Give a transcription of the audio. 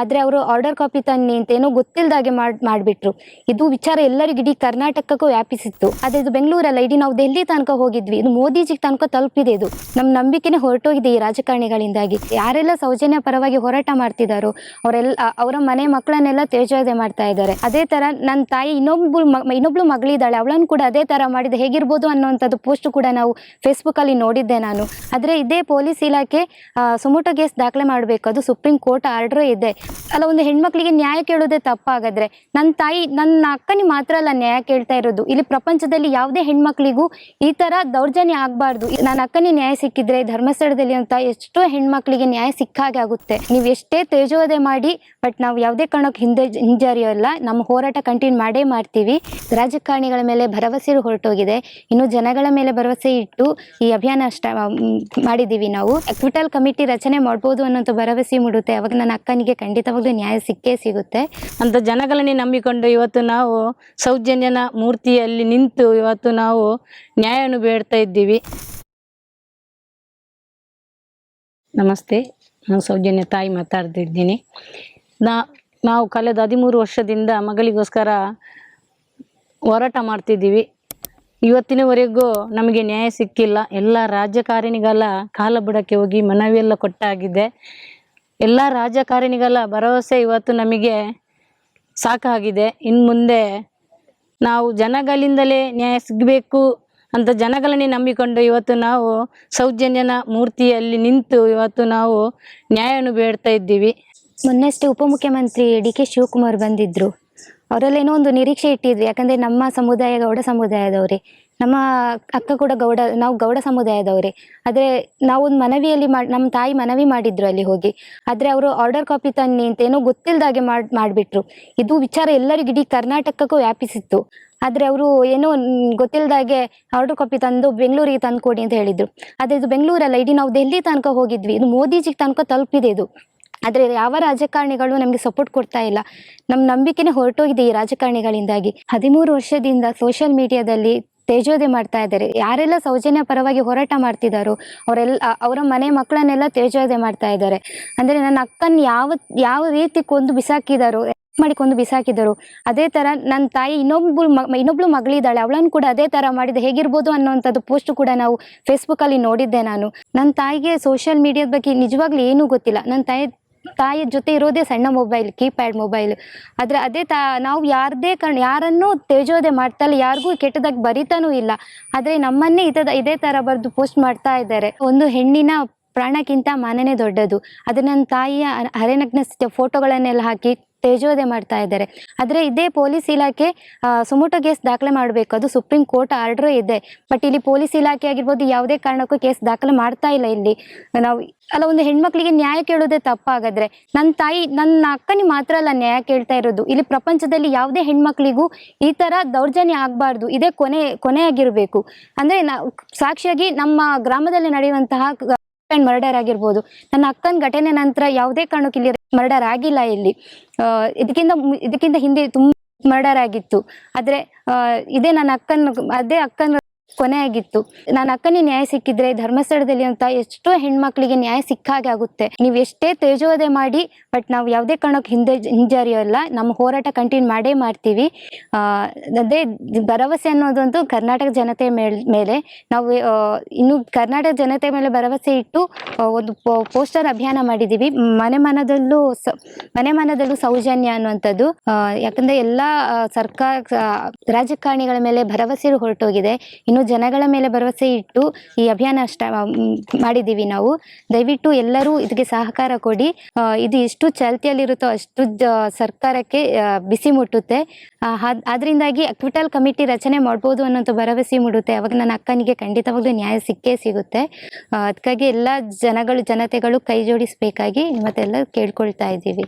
ಆದ್ರೆ ಅವರು order copy ತನ್ನಿ ಅಂತ ಏನೋ ಗೊತ್ತಿಲ್ಲದಾಗೆ ಮಾಡಿ, ಮಾಡಿಬಿಟ್ರು. ಇದು ವಿಚಾರ ಎಲ್ಲರಿಗೂ ಇಡೀ ಕರ್ನಾಟಕಕ್ಕೂ ವ್ಯಾಪಿಸಿತ್ತು. ಆದ್ರೆ ಇದು ಬೆಂಗಳೂರಲ್ಲ, ಇಡೀ ನಾವು ದೆಹಲಿ ತನಕ ಹೋಗಿದ್ವಿ. ಇದು ಮೋದಿಜಿ ತನಕ ತಲುಪಿದೆ ಇದು. ನಮ್ಮ ನಂಬಿಕೆನೆ ಹೊರಟೋಗಿದೆ ಈ ರಾಜಕಾರಣಿಗಳಿಂದಾಗಿ. ಯಾರೆಲ್ಲ ಸೌಜನ್ಯ ಪರವಾಗಿ ಹೋರಾಟ ಮಾಡ್ತಿದಾರೋ ಅವರೆಲ್ಲ ಅವರ ಮನೆ ಮಕ್ಕಳನ್ನೆಲ್ಲ ತೇಜೋದೆ ಮಾಡ್ತಾ ಇದ್ದಾರೆ. ಅದೇ ತರ ನನ್ನ ತಾಯಿ ಇನ್ನೊಬ್ಳು ಇನ್ನೊಬ್ಳು ಮಗಳಿದ್ದಾಳೆ. ಅವಳನ್ನು ಕೂಡ ಅದೇ ತರ ಮಾಡಿದ. ಹೇಗಿರ್ಬೋದು ಅನ್ನೋಂಥದ್ದು ಪೋಸ್ಟ್ ಕೂಡ ನಾವು ಫೇಸ್ಬುಕ್ ಅಲ್ಲಿ ನೋಡಿದ್ದೆ ನಾನು. ಆದ್ರೆ ಇದೇ ಪೊಲೀಸ್ ಇಲಾಖೆ ಸುಮೋಟೋ ಕೇಸ್ ದಾಖಲೆ ಮಾಡಬೇಕು. ಅದು ಸುಪ್ರೀಂ ಕೋರ್ಟ್ ಆರ್ಡರ್ ಇದೆ. ಅಲ್ಲ, ಒಂದು ಹೆಣ್ಮಕ್ಳಿಗೆ ನ್ಯಾಯ ಕೇಳೋದೇ ತಪ್ಪಾಗಾದ್ರೆ ನನ್ನ ತಾಯಿ ನನ್ನ ಅಕ್ಕನಿಗೆ ಮಾತ್ರ ಅಲ್ಲ ನ್ಯಾಯ ಕೇಳ್ತಾ ಇರೋದು. ಇಲ್ಲಿ ಪ್ರಪಂಚದಲ್ಲಿ ಯಾವುದೇ ಹೆಣ್ಮಕ್ಳಿಗೂ ಈ ತರ ದೌರ್ಜನ್ಯ ಆಗ್ಬಾರ್ದು. ನನ್ನ ಅಕ್ಕನಿಗೆ ನ್ಯಾಯ ಸಿಕ್ಕಿದ್ರೆ ಧರ್ಮಸ್ಥಳದಲ್ಲಿ ಅಂತ ಎಷ್ಟೋ ಹೆಣ್ಮಕ್ಳಿಗೆ ನ್ಯಾಯ ಸಿಕ್ಕಾಗೆ ಆಗುತ್ತೆ. ನೀವು ಎಷ್ಟೇ ತೇಜೋದೆ ಮಾಡಿ, ಬಟ್ ನಾವು ಯಾವುದೇ ಕಾರಣಕ್ಕೆ ಹಿಂದೆ ಹಿಂಜರಿಯೋಲ್ಲ ನಮ್ಮ ಹೋರಾಟ ಕಂಟಿನ್ಯೂ ಮಾಡೇ ಮಾಡ್ತೀವಿ. ರಾಜಕಾರಣಿಗಳ ಮೇಲೆ ಭರವಸೆ ಹೊರಟೋಗಿದೆ. ಇನ್ನು ಜನಗಳ ಮೇಲೆ ಭರವಸೆ ಇಟ್ಟು ಈ ಅಭಿಯಾನ ಅಷ್ಟ ಮಾಡಿದ್ದೀವಿ ನಾವು. ಟೋಟಲ್ ಕಮಿಟಿ ರಚನೆ ಮಾಡ್ಬೋದು ಅನ್ನೋಂಥ ಭರವಸೆ ಮೂಡುತ್ತೆ. ಅವಾಗ ನನ್ನ ಅಕ್ಕನಿಗೆ ಖಂಡಿತವಾಗ್ಲೂ ನ್ಯಾಯ ಸಿಕ್ಕೇ ಸಿಗುತ್ತೆ. ಅಂತ ಜನಗಳನ್ನೇ ನಂಬಿಕೊಂಡು ಇವತ್ತು ನಾವು ಸೌಜನ್ಯನ ಮೂರ್ತಿಯಲ್ಲಿ ನಿಂತು ಇವತ್ತು ನಾವು ನ್ಯಾಯವನ್ನು ಬೇಡ್ತಾ ಇದ್ದೀವಿ. ನಮಸ್ತೆ. ನಾನು ಸೌಜನ್ಯ ತಾಯಿ ಮಾತಾಡ್ತಿದ್ದೀನಿ ನಾ, ನಾವು ಕಳೆದ ಹದಿಮೂರು ವರ್ಷದಿಂದ ಮಗಳಿಗೋಸ್ಕರ ಹೋರಾಟ ಮಾಡ್ತಿದ್ದೀವಿ. ಇವತ್ತಿನವರೆಗೂ ನಮಗೆ ನ್ಯಾಯ ಸಿಕ್ಕಿಲ್ಲ. ಎಲ್ಲ ರಾಜಕಾರಣಿಗಳ ಕಾಲ ಬುಡಕ್ಕೆ ಹೋಗಿ ಮನವಿಯೆಲ್ಲ ಕೊಟ್ಟಾಗಿದೆ. ಎಲ್ಲ ರಾಜಕಾರಣಿಗಳ ಭರವಸೆ ಇವತ್ತು ನಮಗೆ ಸಾಕಾಗಿದೆ. ಇನ್ನು ಮುಂದೆ ನಾವು ಜನಗಳಿಂದಲೇ ನ್ಯಾಯ ಸಿಗಬೇಕು ಅಂತ ಜನಗಳನ್ನೇ ನಂಬಿಕೊಂಡು ಇವತ್ತು ನಾವು ಸೌಜನ್ಯನ ಮೂರ್ತಿಯಲ್ಲಿ ನಿಂತು ಇವತ್ತು ನಾವು ನ್ಯಾಯವನ್ನು ಬೇಡ್ತಾ ಇದ್ದೀವಿ. ಮೊನ್ನೆಷ್ಟೇ ಉಪಮುಖ್ಯಮಂತ್ರಿ ಡಿ ಕೆ ಶಿವಕುಮಾರ್ ಬಂದಿದ್ರು. ಅವರಲ್ಲೇನೋ ಒಂದು ನಿರೀಕ್ಷೆ ಇಟ್ಟಿದ್ವಿ ಯಾಕಂದ್ರೆ ನಮ್ಮ ಸಮುದಾಯ ಗೌಡ ಸಮುದಾಯದವ್ರೆ. ನಮ್ಮ ಅಕ್ಕ ಕೂಡ ಗೌಡ, ನಾವು ಗೌಡ ಸಮುದಾಯದವರೇ. ಆದರೆ ನಾವು ಒಂದು ಮನವಿಯಲ್ಲಿ ನಮ್ಮ ತಾಯಿ ಮನವಿ ಮಾಡಿದ್ರು ಅಲ್ಲಿ ಹೋಗಿ. ಆದರೆ ಅವರು ಆರ್ಡರ್ ಕಾಪಿ ತನ್ನಿ ಅಂತ ಏನೋ ಗೊತ್ತಿಲ್ಲದಾಗೆ ಮಾಡಿ, ಮಾಡಿಬಿಟ್ರು. ಇದು ವಿಚಾರ ಎಲ್ಲರಿಗೂ ಇಡೀ ಕರ್ನಾಟಕಕ್ಕೂ ವ್ಯಾಪಿಸಿತ್ತು. ಆದರೆ ಅವರು ಏನೋ ಗೊತ್ತಿಲ್ಲದಾಗೆ ಆರ್ಡರ್ ಕಾಪಿ ತಂದು ಬೆಂಗಳೂರಿಗೆ ತಂದು ಕೊಡಿ ಅಂತ ಹೇಳಿದರು. ಆದರೆ ಇದು ಬೆಂಗಳೂರಲ್ಲ, ಇಡೀ ನಾವು ದೆಹಲಿ ತನಕ ಹೋಗಿದ್ವಿ. ಇದು ಮೋದಿಜಿಗೆ ತನಕ ತಲುಪಿದೆ ಇದು. ಆದರೆ ಯಾವ ರಾಜಕಾರಣಿಗಳು ನಮಗೆ ಸಪೋರ್ಟ್ ಕೊಡ್ತಾ ಇಲ್ಲ. ನಮ್ಮ ನಂಬಿಕೆನೇ ಹೊರಟೋಗಿದೆ ಈ ರಾಜಕಾರಣಿಗಳಿಂದಾಗಿ. ಹದಿಮೂರು ವರ್ಷದಿಂದ ಸೋಷಿಯಲ್ ಮೀಡಿಯಾದಲ್ಲಿ ತೇಜೋದೆ ಮಾಡ್ತಾ ಇದ್ದಾರೆ. ಯಾರೆಲ್ಲ ಸೌಜನ್ಯ ಪರವಾಗಿ ಹೋರಾಟ ಮಾಡ್ತಿದ್ದಾರೋ ಅವರೆಲ್ಲ ಅವರ ಮನೆ ಮಕ್ಕಳನ್ನೆಲ್ಲ ತೇಜೋದೆ ಮಾಡ್ತಾ ಇದ್ದಾರೆ. ಅಂದ್ರೆ ನನ್ನ ಅಕ್ಕನ ಯಾವ ಯಾವ ರೀತಿ ಕೊಂದು ಬಿಸಾಕಿದಾರೋ, ಮಾಡಿ ಕೊಂದು ಬಿಸಾಕಿದರು, ಅದೇ ತರ ನನ್ನ ತಾಯಿ ಇನ್ನೊಬ್ಳು ಇನ್ನೊಬ್ಳು ಮಗಳಿದ್ದಾಳೆ, ಅವಳನ್ನು ಕೂಡ ಅದೇ ತರ ಮಾಡಿದ. ಹೇಗಿರ್ಬೋದು ಅನ್ನೋಂಥದ್ದು ಪೋಸ್ಟ್ ಕೂಡ ನಾವು ಫೇಸ್ಬುಕ್ ಅಲ್ಲಿ ನೋಡಿದ್ದೆ ನಾನು. ನನ್ನ ತಾಯಿಗೆ ಸೋಷಿಯಲ್ ಮೀಡಿಯಾದ ಬಗ್ಗೆ ನಿಜವಾಗ್ಲೂ ಏನೂ ಗೊತ್ತಿಲ್ಲ. ನನ್ನ ತಾಯಿ ತಾಯಿಯ ಜೊತೆ ಇರೋದೇ ಸಣ್ಣ ಮೊಬೈಲ್ ಕೀಪ್ಯಾಡ್ ಮೊಬೈಲ್ ಆದರೆ ಅದೇ ತಾ, ನಾವು ಯಾರದೇ ಕಣ್ ಯಾರನ್ನು ತೇಜೋದೆ ಮಾಡ್ತಾ ಯಾರಿಗೂ ಕೆಟ್ಟದಾಗಿ ಬರಿತಾನೂ ಇಲ್ಲ. ಆದ್ರೆ ನಮ್ಮನ್ನೇ ಇದ ಇದೇ ತರ ಬರೆದು ಪೋಸ್ಟ್ ಮಾಡ್ತಾ ಇದ್ದಾರೆ. ಒಂದು ಹೆಣ್ಣಿನ ಪ್ರಾಣಕ್ಕಿಂತ ಮಾನನೇ ದೊಡ್ಡದು. ಅದು ನನ್ನ ತಾಯಿಯ ಹರೆನಗ್ನ ಫೋಟೋಗಳನ್ನೆಲ್ಲ ಹಾಕಿ ತೇಜೋದೆ ಮಾಡ್ತಾ ಇದ್ದಾರೆ. ಆದ್ರೆ ಇದೇ ಪೊಲೀಸ್ ಇಲಾಖೆ ಸುಮೋಟೋ ಕೇಸ್ ದಾಖಲೆ ಮಾಡಬೇಕು. ಅದು ಸುಪ್ರೀಂ ಕೋರ್ಟ್ ಆರ್ಡರ್ ಇದೆ. ಬಟ್ ಇಲ್ಲಿ ಪೊಲೀಸ್ ಇಲಾಖೆ ಆಗಿರ್ಬೋದು ಯಾವುದೇ ಕಾರಣಕ್ಕೂ ಕೇಸ್ ದಾಖಲೆ ಮಾಡ್ತಾ ಇಲ್ಲ ಇಲ್ಲಿ. ನಾವು ಅಲ್ಲ, ಒಂದು ಹೆಣ್ಮಕ್ಳಿಗೆ ನ್ಯಾಯ ಕೇಳೋದೇ ತಪ್ಪಾಗಾದ್ರೆ ನನ್ನ ತಾಯಿ ನನ್ನ ಅಕ್ಕನಿಗೆ ಮಾತ್ರ ಅಲ್ಲ ನ್ಯಾಯ ಕೇಳ್ತಾ ಇರೋದು. ಇಲ್ಲಿ ಪ್ರಪಂಚದಲ್ಲಿ ಯಾವುದೇ ಹೆಣ್ಮಕ್ಳಿಗೂ ಈ ತರ ದೌರ್ಜನ್ಯ ಆಗಬಾರ್ದು. ಇದೇ ಕೊನೆ, ಕೊನೆಯಾಗಿರ್ಬೇಕು. ಅಂದ್ರೆ ಸಾಕ್ಷಿಯಾಗಿ ನಮ್ಮ ಗ್ರಾಮದಲ್ಲಿ ನಡೆಯುವಂತಹ ಮರ್ಡರ್ ಆಗಿರ್ಬೋದು. ನನ್ನ ಅಕ್ಕನ ಘಟನೆ ನಂತರ ಯಾವುದೇ ಕಾರಣಕ್ಕೆ ಇಲ್ಲಿ ಮರ್ಡರ್ ಆಗಿಲ್ಲ ಇಲ್ಲಿ. ಇದಕ್ಕಿಂತ ಇದಕ್ಕಿಂತ ಹಿಂದೆ ತುಂಬ ಮರ್ಡರ್ ಆಗಿತ್ತು. ಆದ್ರೆ ಇದೇ ನನ್ನ ಅಕ್ಕನ, ಅದೇ ಅಕ್ಕನ ಕೊನೆ ಆಗಿತ್ತು ನನ್ನ ಅಕ್ಕನಿಗೆ ನ್ಯಾಯ ಸಿಕ್ಕಿದ್ರೆ ಧರ್ಮಸ್ಥಳದಲ್ಲಿ ಅಂತ ಎಷ್ಟೋ ಹೆಣ್ಮಕ್ಳಿಗೆ ನ್ಯಾಯ ಸಿಕ್ಕ ಹಾಗೆ ಆಗುತ್ತೆ. ನೀವು ಎಷ್ಟೇ ತೇಜೋದೆ ಮಾಡಿ, ಬಟ್ ನಾವು ಯಾವುದೇ ಕಾರಣಕ್ಕೆ ಹಿಂದೆ ಹಿಂಜರಿಯೋಲ್ಲ ನಮ್ಮ ಹೋರಾಟ ಕಂಟಿನ್ಯೂ ಮಾಡೇ ಮಾಡ್ತೀವಿ. ಅದೇ ಭರವಸೆ ಅನ್ನೋದೊಂದು ಕರ್ನಾಟಕ ಜನತೆ ಮೇಲೆ ನಾವು ಇನ್ನು ಕರ್ನಾಟಕ ಜನತೆ ಮೇಲೆ ಭರವಸೆ ಇಟ್ಟು ಒಂದು ಪೋಸ್ಟರ್ ಅಭಿಯಾನ ಮಾಡಿದ್ದೀವಿ. ಮನೆ ಮನದಲ್ಲೂ ಮನೆ ಮನದಲ್ಲೂ ಸೌಜನ್ಯ ಅನ್ನುವಂಥದ್ದು. ಯಾಕಂದ್ರೆ ಎಲ್ಲ ಸರ್ಕಾರ ರಾಜಕಾರಣಿಗಳ ಮೇಲೆ ಭರವಸೆ ಹೊರಟೋಗಿದೆ. ಇನ್ನು ಜನಗಳ ಮೇಲೆ ಭರವಸೆ ಇಟ್ಟು ಈ ಅಭಿಯಾನ ಅಷ್ಟ ಮಾಡಿದ್ದೀವಿ ನಾವು. ದಯವಿಟ್ಟು ಎಲ್ಲರೂ ಇದಕ್ಕೆ ಸಹಕಾರ ಕೊಡಿ. ಇದು ಎಷ್ಟು ಚಾಲ್ತಿಯಲ್ಲಿರುತ್ತೋ ಅಷ್ಟು ಸರ್ಕಾರಕ್ಕೆ ಬಿಸಿ ಮುಟ್ಟುತ್ತೆ. ಆದ್ರಿಂದಾಗಿ ಅಕ್ವಿಟಲ್ ಕಮಿಟಿ ರಚನೆ ಮಾಡ್ಬೋದು ಅನ್ನೋಂಥ ಭರವಸೆ ಮೂಡುತ್ತೆ. ಅವಾಗ ನನ್ನ ಅಕ್ಕನಿಗೆ ಖಂಡಿತವಾಗ್ಲೂ ನ್ಯಾಯ ಸಿಕ್ಕೇ ಸಿಗುತ್ತೆ. ಅದಕ್ಕಾಗಿ ಎಲ್ಲ ಜನಗಳು, ಜನತೆಗಳು ಕೈ ಜೋಡಿಸಬೇಕಾಗಿ ಮತ್ತೆಲ್ಲ ಕೇಳ್ಕೊಳ್ತಾ ಇದ್ದೀವಿ.